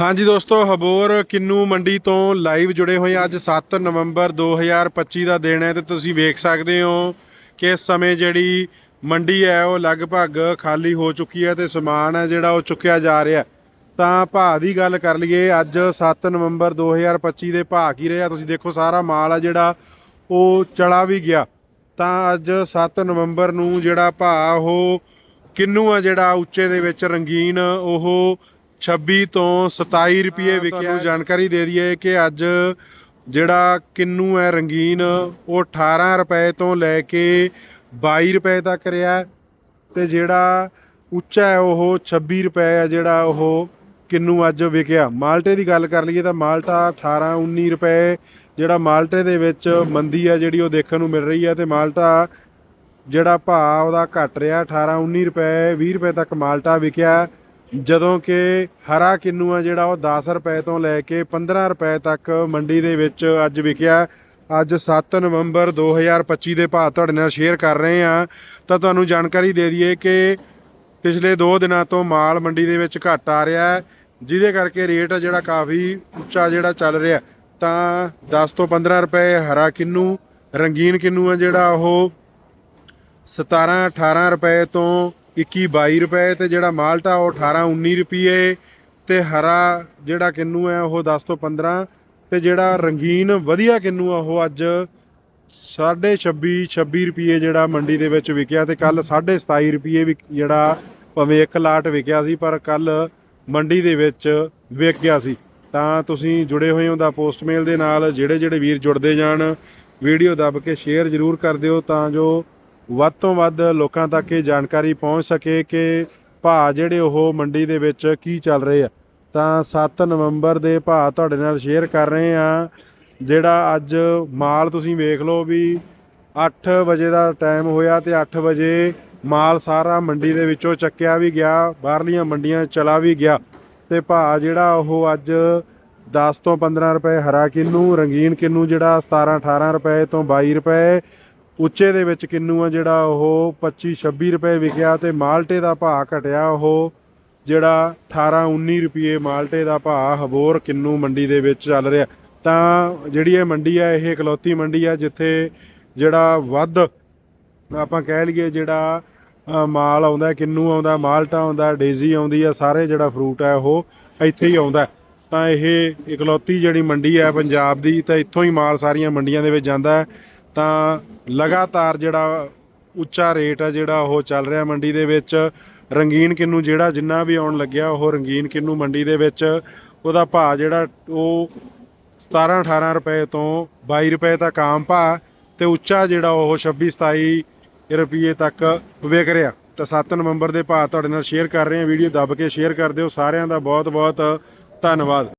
ਹਾਂਜੀ ਦੋਸਤੋ, ਹਬੋਰ ਕਿੰਨੂ ਮੰਡੀ ਤੋਂ ਲਾਈਵ ਜੁੜੇ ਹੋਏ ਅੱਜ 7 ਨਵੰਬਰ 2025 ਦਾ ਦਿਨ ਹੈ ਤੇ ਤੁਸੀਂ ਵੇਖ ਸਕਦੇ ਹੋ ਕਿ ਇਸ ਸਮੇਂ ਜਿਹੜੀ ਮੰਡੀ ਹੈ, ਉਹ ਲਗਭਗ ਖਾਲੀ ਹੋ ਚੁੱਕੀ ਹੈ ਤੇ ਸਮਾਨ ਹੈ ਜਿਹੜਾ ਉਹ ਚੁੱਕਿਆ ਜਾ ਰਿਹਾ ਤਾਂ ਭਾਅ ਦੀ ਗੱਲ ਕਰ ਲਈਏ, ਅੱਜ 7 ਨਵੰਬਰ 2025 ਦੇ ਭਾਅ ਕੀ ਰਿਹਾ? ਤੁਸੀਂ ਦੇਖੋ, ਸਾਰਾ ਮਾਲ ਆ ਜਿਹੜਾ, ਉਹ ਚਲਾ ਵੀ ਗਿਆ। ਤਾਂ ਅੱਜ 7 ਨਵੰਬਰ ਨੂੰ ਜਿਹੜਾ ਭਾਅ, ਉਹ ਕਿੰਨੂ ਆ ਜਿਹੜਾ, ਉੱਚੇ ਦੇ ਵਿੱਚ ਰੰਗੀਨ, ਉਹ 26 ਤੋਂ 27 ਰੁਪਏ ਵਿਕਿਆ ਜਾਣਕਾਰੀ ਦੇ ਦਈਏ ਕਿ ਅੱਜ ਜਿਹੜਾ ਕਿੰਨੂ ਹੈ ਰੰਗੀਨ ਉਹ 18 ਰੁਪਏ ਤੋਂ ਲੈ ਕੇ 22 ਰੁਪਏ ਤੱਕ ਰਿਹਾ ਤੇ ਜਿਹੜਾ ਉੱਚਾ ਹੈ ਉਹ 26 ਰੁਪਏ ਹੈ ਜਿਹੜਾ ਉਹ ਕਿੰਨੂ ਅੱਜ ਵਿਕਿਆ। ਮਾਲਟੇ ਦੀ ਗੱਲ ਕਰ ਲਈਏ ਤਾਂ ਮਾਲਟਾ 18 19 ਰੁਪਏ ਜਿਹੜਾ ਮਾਲਟੇ ਦੇ ਵਿੱਚ ਮੰਦੀ ਹੈ ਜਿਹੜੀ ਉਹ ਦੇਖਣ ਨੂੰ ਮਿਲ ਰਹੀ ਹੈ ਤੇ ਮਾਲਟਾ ਜਿਹੜਾ ਭਾਅ ਉਹਦਾ ਘਟ ਰਿਹਾ 18 19 ਰੁਪਏ 20 ਰੁਪਏ ਤੱਕ ਮਾਲਟਾ ਵਿਕਿਆ। ਜਦੋਂ ਕਿ ਹਰਾ ਕਿੰਨੂ ਆ ਜਿਹੜਾ ਉਹ 10 ਰੁਪਏ ਤੋਂ ਲੈ ਕੇ 15 ਰੁਪਏ ਤੱਕ ਮੰਡੀ ਦੇ ਵਿੱਚ ਅੱਜ ਵਿਕਿਆ। ਅੱਜ 7 ਨਵੰਬਰ 2025 ਦੇ ਭਾਅ ਤੁਹਾਡੇ ਨਾਲ ਸ਼ੇਅਰ ਕਰ ਰਹੇ ਆ ਤਾਂ ਤੁਹਾਨੂੰ ਜਾਣਕਾਰੀ ਦੇ ਦਈਏ ਕਿ ਪਿਛਲੇ 2 ਦਿਨਾਂ ਤੋਂ ਮਾਲ ਮੰਡੀ ਦੇ ਵਿੱਚ ਘਟ ਆ ਰਿਹਾ ਹੈ, ਜਿਹਦੇ ਕਰਕੇ ਰੇਟ ਆ ਜਿਹੜਾ ਕਾਫੀ ਉੱਚਾ ਜਿਹੜਾ ਚੱਲ ਰਿਹਾ। ਤਾਂ 10 ਤੋਂ 15 ਰੁਪਏ ਹਰਾ ਕਿੰਨੂ, ਰੰਗੀਨ ਕਿੰਨੂ ਆ ਜਿਹੜਾ ਉਹ 17 18 ਰੁਪਏ ਤੋਂ 21 22 ਰੁਪਏ ਤੇ ਜਿਹੜਾ ਮਾਲਟਾ ਉਹ 18 19 ਰੁਪਏ ਤੇ ਹਰਾ ਜਿਹੜਾ ਕਿੰਨੂ ਹੈ ਉਹ 10 ਤੋਂ 15 ਤੇ ਜਿਹੜਾ ਰੰਗੀਨ ਵਧੀਆ ਕਿੰਨੂ ਆ ਉਹ ਅੱਜ 26 26 ਰੁਪਏ ਜਿਹੜਾ ਮੰਡੀ ਦੇ ਵਿੱਚ ਵਿਕਿਆ ਤੇ ਕੱਲ 27 ਰੁਪਏ ਵੀ ਜਿਹੜਾ ਭਾਵੇਂ ਇੱਕ ਲਾਟ ਵਿਕਿਆ ਸੀ ਪਰ ਕੱਲ ਮੰਡੀ ਦੇ ਵਿੱਚ ਵਿਕ ਗਿਆ ਸੀ। ਤਾਂ ਤੁਸੀਂ ਜੁੜੇ ਹੋਏ ਹੋ ਦਾ ਪੋਸਟਮੇਲ ਦੇ ਨਾਲ ਜਿਹੜੇ ਜਿਹੜੇ ਵੀਰ ਜੁੜਦੇ ਜਾਣ, ਵੀਡੀਓ ਦੱਬ ਕੇ ਸ਼ੇਅਰ ਜ਼ਰੂਰ ਕਰ ਦਿਓ ਤਾਂ ਜੋ ਵੱਧ ਤੋਂ ਵੱਧ ਲੋਕਾਂ ਤੱਕ ਇਹ ਜਾਣਕਾਰੀ ਪਹੁੰਚ ਸਕੇ ਕਿ ਭਾਅ ਜਿਹੜੇ ਉਹ ਮੰਡੀ ਦੇ ਵਿੱਚ ਕੀ ਚੱਲ ਰਹੇ ਆ। ਤਾਂ 7 ਨਵੰਬਰ ਦੇ ਭਾਅ ਤੁਹਾਡੇ ਨਾਲ ਸ਼ੇਅਰ ਕਰ ਰਹੇ ਆ ਜਿਹੜਾ ਅੱਜ ਮਾਲ ਤੁਸੀਂ ਵੇਖ ਲਓ ਵੀ 8 ਵਜੇ ਦਾ ਟਾਈਮ ਹੋਇਆ ਤੇ 8 ਵਜੇ ਮਾਲ ਸਾਰਾ ਮੰਡੀ ਦੇ ਵਿੱਚੋਂ ਚੱਕਿਆ ਵੀ ਗਿਆ, ਬਾਹਰਲੀਆਂ ਮੰਡੀਆਂ ਚਲਾ ਵੀ ਗਿਆ ਤੇ ਭਾਅ ਜਿਹੜਾ ਉਹ ਅੱਜ 10 ਤੋਂ 15 ਰੁਪਏ ਹਰਾ ਕਿੰਨੂ, ਰੰਗੀਨ ਕਿੰਨੂ ਜਿਹੜਾ 17 18 ਰੁਪਏ ਤੋਂ 22 ਰੁਪਏ ਉੱਚੇ ਦੇ ਵਿੱਚ ਕਿੰਨੂ ਆ ਜਿਹੜਾ ਉਹ 25 26 ਰੁਪਏ ਵਿਕਿਆ ਤੇ ਮਾਲਟੇ ਦਾ ਭਾਅ ਘਟਿਆ ਉਹ ਜਿਹੜਾ 18 19 ਰੁਪਏ ਮਾਲਟੇ ਦਾ ਭਾਅ ਹਬੋਰ ਕਿੰਨੂ ਮੰਡੀ ਦੇ ਵਿੱਚ ਚੱਲ ਰਿਹਾ। ਤਾਂ ਜਿਹੜੀ ਇਹ ਮੰਡੀ ਆ, ਇਹ ਇਕਲੌਤੀ ਮੰਡੀ ਆ, ਜਿੱਥੇ ਜਿਹੜਾ ਵੱਧ ਆਪਾਂ ਕਹਿ ਲਈਏ ਜਿਹੜਾ ਮਾਲ ਆਉਂਦਾ, ਕਿੰਨੂ ਆਉਂਦਾ, ਮਾਲਟਾ ਆਉਂਦਾ, ਡੇਜ਼ੀ ਆਉਂਦੀ ਆ, ਸਾਰੇ ਜਿਹੜਾ ਫਰੂਟ ਹੈ ਉਹ ਇੱਥੇ ਹੀ ਆਉਂਦਾ। ਤਾਂ ਇਹ ਇਕਲੌਤੀ ਜਿਹੜੀ ਮੰਡੀ ਹੈ ਪੰਜਾਬ ਦੀ, ਤਾਂ ਇੱਥੋਂ ਹੀ ਮਾਲ ਸਾਰੀਆਂ ਮੰਡੀਆਂ ਦੇ ਵਿੱਚ ਜਾਂਦਾ। ਹੈ ਤਾਂ ਲਗਾਤਾਰ ਜਿਹੜਾ ਉੱਚਾ ਰੇਟ ਹੈ ਜਿਹੜਾ ਉਹ ਚੱਲ ਰਿਹਾ ਮੰਡੀ ਦੇ ਵਿੱਚ, ਰੰਗੀਨ ਕਿੰਨੂ ਜਿਹੜਾ ਜਿੰਨਾ ਵੀ ਆਉਣ ਲੱਗਿਆ, ਉਹ ਰੰਗੀਨ ਕਿੰਨੂ ਮੰਡੀ ਦੇ ਵਿੱਚ, ਉਹਦਾ ਭਾਅ ਜਿਹੜਾ ਉਹ 17 18 ਰੁਪਏ ਤੋਂ 22 ਰੁਪਏ ਤੱਕ ਆਮ ਭਾਅ ਤੇ ਉੱਚਾ ਜਿਹੜਾ ਉਹ 26 27 ਰੁਪਏ ਤੱਕ ਵਿਕ ਰਿਹਾ। ਤਾਂ 7 ਨਵੰਬਰ ਦੇ ਭਾਅ ਤੁਹਾਡੇ ਨਾਲ ਸ਼ੇਅਰ ਕਰ ਰਹੇ ਹਾਂ, ਵੀਡੀਓ ਦੱਬ ਕੇ ਸ਼ੇਅਰ ਕਰ ਦਿਓ। ਸਾਰਿਆਂ ਦਾ ਬਹੁਤ ਬਹੁਤ ਧੰਨਵਾਦ।